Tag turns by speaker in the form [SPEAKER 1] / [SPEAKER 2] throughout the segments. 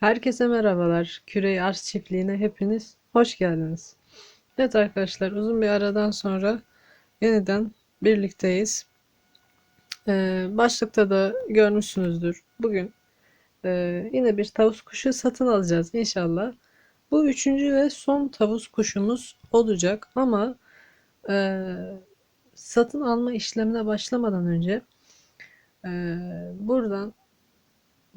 [SPEAKER 1] Herkese merhabalar. Kürey Arz Çiftliği'ne hepiniz hoş geldiniz. Evet arkadaşlar uzun bir aradan sonra yeniden birlikteyiz. Ee, başlıkta da görmüşsünüzdür. Bugün e, yine bir tavus kuşu satın alacağız inşallah. Bu üçüncü ve son tavus kuşumuz olacak ama e, satın alma işlemine başlamadan önce e, buradan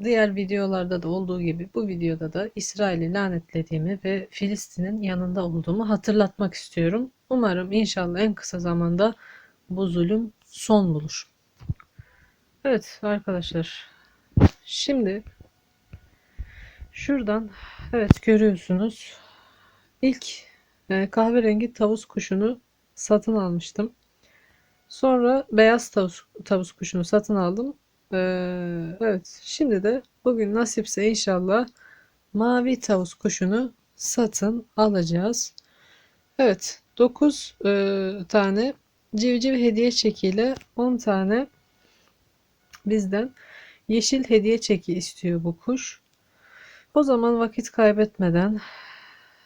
[SPEAKER 1] Diğer videolarda da olduğu gibi bu videoda da İsrail'i lanetlediğimi ve Filistin'in yanında olduğumu hatırlatmak istiyorum. Umarım inşallah en kısa zamanda bu zulüm son bulur. Evet arkadaşlar. Şimdi şuradan evet görüyorsunuz. İlk e, kahverengi tavus kuşunu satın almıştım. Sonra beyaz tavus, tavus kuşunu satın aldım. Ee, evet şimdi de bugün nasipse inşallah mavi tavus kuşunu satın alacağız. Evet 9 e, tane civciv hediye çekiyle 10 tane bizden yeşil hediye çeki istiyor bu kuş. O zaman vakit kaybetmeden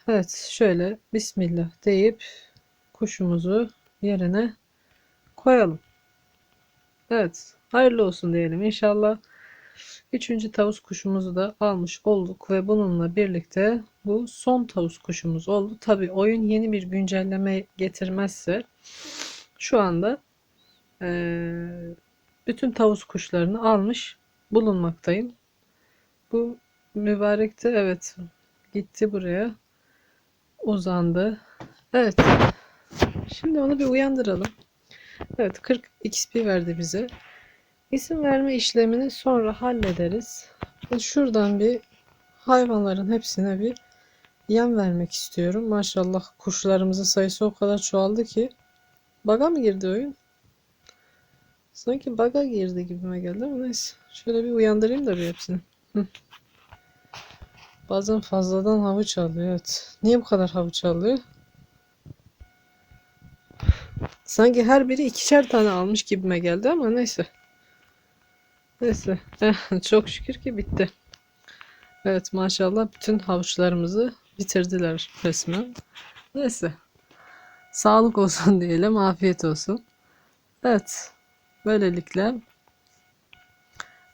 [SPEAKER 1] evet şöyle bismillah deyip kuşumuzu yerine koyalım. Evet Hayırlı olsun diyelim inşallah. Üçüncü tavus kuşumuzu da almış olduk ve bununla birlikte bu son tavus kuşumuz oldu. Tabi oyun yeni bir güncelleme getirmezse şu anda e, bütün tavus kuşlarını almış bulunmaktayım. Bu mübarek de evet gitti buraya uzandı. Evet şimdi onu bir uyandıralım. Evet 40 XP verdi bize. İsim verme işlemini sonra hallederiz. Şuradan bir hayvanların hepsine bir yem vermek istiyorum. Maşallah kuşlarımızın sayısı o kadar çoğaldı ki. Baga mı girdi oyun? Sanki baga girdi gibime geldi ama neyse. Şöyle bir uyandırayım da bir hepsini. Bazen fazladan havuç alıyor. Evet. Niye bu kadar havuç alıyor? Sanki her biri ikişer tane almış gibime geldi ama neyse. Neyse. Çok şükür ki bitti. Evet maşallah bütün havuçlarımızı bitirdiler resmen. Neyse. Sağlık olsun diyelim. Afiyet olsun. Evet. Böylelikle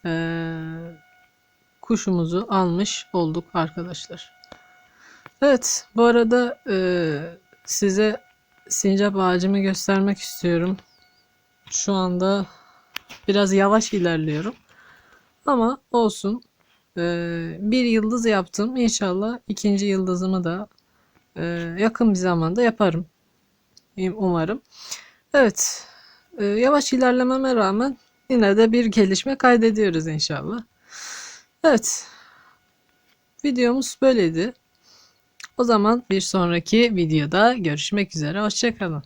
[SPEAKER 1] ee, kuşumuzu almış olduk arkadaşlar. Evet. Bu arada e, size sincap ağacımı göstermek istiyorum. Şu anda Biraz yavaş ilerliyorum. Ama olsun. Ee, bir yıldız yaptım. İnşallah ikinci yıldızımı da e, yakın bir zamanda yaparım. Umarım. Evet. E, yavaş ilerlememe rağmen yine de bir gelişme kaydediyoruz inşallah. Evet. Videomuz böyleydi. O zaman bir sonraki videoda görüşmek üzere. Hoşçakalın.